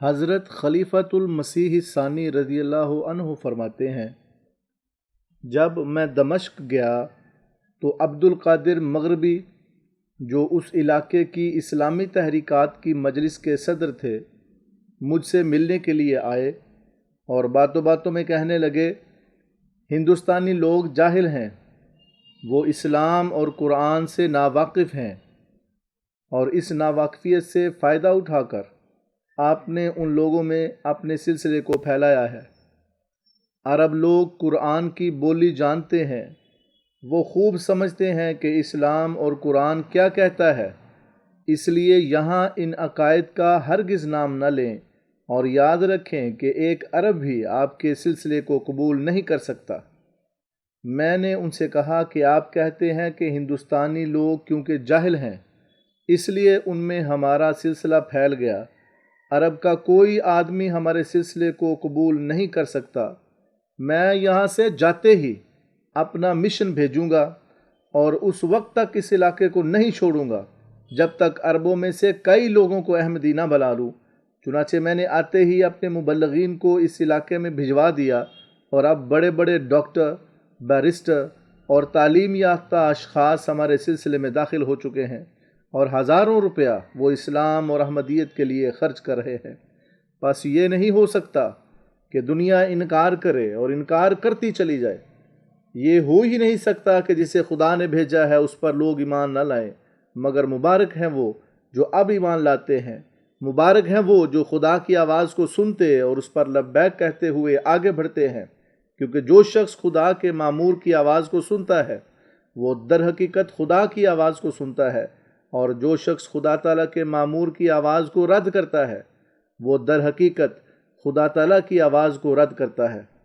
حضرت خلیفۃ المسیح ثانی رضی اللہ عنہ فرماتے ہیں، جب میں دمشق گیا تو عبد القادر مغربی، جو اس علاقے کی اسلامی تحریکات کی مجلس کے صدر تھے، مجھ سے ملنے کے لیے آئے اور باتوں باتوں میں کہنے لگے، ہندوستانی لوگ جاہل ہیں، وہ اسلام اور قرآن سے ناواقف ہیں اور اس ناواقفیت سے فائدہ اٹھا کر آپ نے ان لوگوں میں اپنے سلسلے کو پھیلایا ہے۔ عرب لوگ قرآن کی بولی جانتے ہیں۔ وہ خوب سمجھتے ہیں کہ اسلام اور قرآن کیا کہتا ہے۔ اس لیے یہاں ان عقائد کا ہرگز نام نہ لیں اور یاد رکھیں کہ ایک عرب بھی آپ کے سلسلے کو قبول نہیں کر سکتا۔ میں نے ان سے کہا کہ آپ کہتے ہیں کہ ہندوستانی لوگ کیونکہ جاہل ہیں، اس لیے ان میں ہمارا سلسلہ پھیل گیا۔ عرب کا کوئی آدمی ہمارے سلسلے کو قبول نہیں کر سکتا۔ میں یہاں سے جاتے ہی اپنا مشن بھیجوں گا اور اس وقت تک اس علاقے کو نہیں چھوڑوں گا جب تک عربوں میں سے کئی لوگوں کو احمدی نہ بلا لوں۔ چنانچہ میں نے آتے ہی اپنے مبلغین کو اس علاقے میں بھجوا دیا اور اب بڑے بڑے ڈاکٹر، بیرسٹر اور تعلیم یافتہ اشخاص ہمارے سلسلے میں داخل ہو چکے ہیں۔ اور ہزاروں روپیہ وہ اسلام اور احمدیت کے لیے خرچ کر رہے ہیں۔ بس یہ نہیں ہو سکتا کہ دنیا انکار کرے اور انکار کرتی چلی جائے۔ یہ ہو ہی نہیں سکتا کہ جسے خدا نے بھیجا ہے اس پر لوگ ایمان نہ لائیں۔ مگر مبارک ہیں وہ جو اب ایمان لاتے ہیں۔ مبارک ہیں وہ جو خدا کی آواز کو سنتے اور اس پر لبیک کہتے ہوئے آگے بڑھتے ہیں۔ کیونکہ جو شخص خدا کے معمور کی آواز کو سنتا ہے، وہ در حقیقت خدا کی آواز کو سنتا ہے۔ اور جو شخص خدا تعالیٰ کے معمور کی آواز کو رد کرتا ہے، وہ در حقیقت خدا تعالیٰ کی آواز کو رد کرتا ہے۔